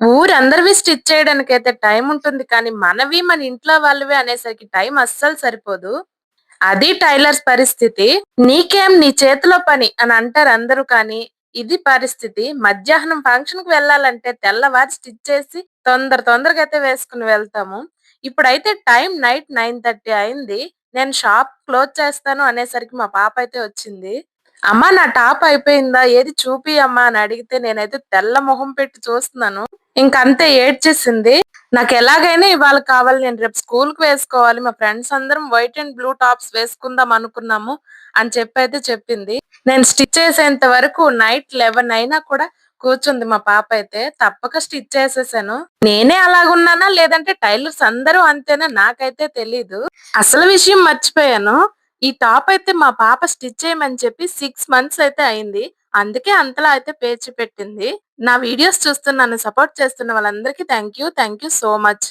ఊరందరివి stitch చేయడానికి అయితే time ఉంటుంది కానీ మనవి మన ఇంట్లో వాళ్ళవి అనేసరికి టైం అస్సలు సరిపోదు. అది టైలర్స్ పరిస్థితి. నీకేం నీ చేతిలో పని అని అంటారు అందరూ కానీ ఇది పరిస్థితి. మధ్యాహ్నం ఫంక్షన్కి వెళ్ళాలంటే తెల్లవారి స్టిచ్ చేసి తొందర తొందరగా అయితే వేసుకుని వెళ్తాము. ఇప్పుడైతే టైం నైట్ నైన్ థర్టీ అయింది. నేను షాప్ క్లోజ్ చేస్తాను అనేసరికి మా పాప అయితే వచ్చింది. అమ్మా నా టాప్ అయిపోయిందా? ఏది చూపి అమ్మా అని అడిగితే నేనైతే తెల్ల మొహం పెట్టి చూస్తున్నాను. ఇంకంతే ఏడ్చేసింది. నాకు ఎలాగైనా ఇవాళ కావాలి నేను రేపు స్కూల్కి వేసుకోవాలి మా ఫ్రెండ్స్ అందరం వైట్ అండ్ బ్లూ టాప్స్ వేసుకుందాం అనుకున్నాము అని చెప్పి అయితే చెప్పింది. నేను స్టిచ్ చేసేంత వరకు నైట్ లెవెన్ అయినా కూడా కూర్చుంది మా పాప అయితే. తప్పక స్టిచ్ చేసేసాను. నేనే అలాగున్నానా? లేదంటే టైలర్స్ అందరూ అంతేనా? నాకైతే తెలీదు. అసలు విషయం మర్చిపోయాను. ఈ టాప్ అయితే మా పాప స్టిచ్ చేయమని చెప్పి సిక్స్ మంత్స్ అయితే అయింది. అందుకే అంతలా అయితే పేర్చి పెట్టింది. నా వీడియోస్ చూస్తున్న నన్ను సపోర్ట్ చేస్తున్న వాళ్ళందరికీ thank you thank you so much.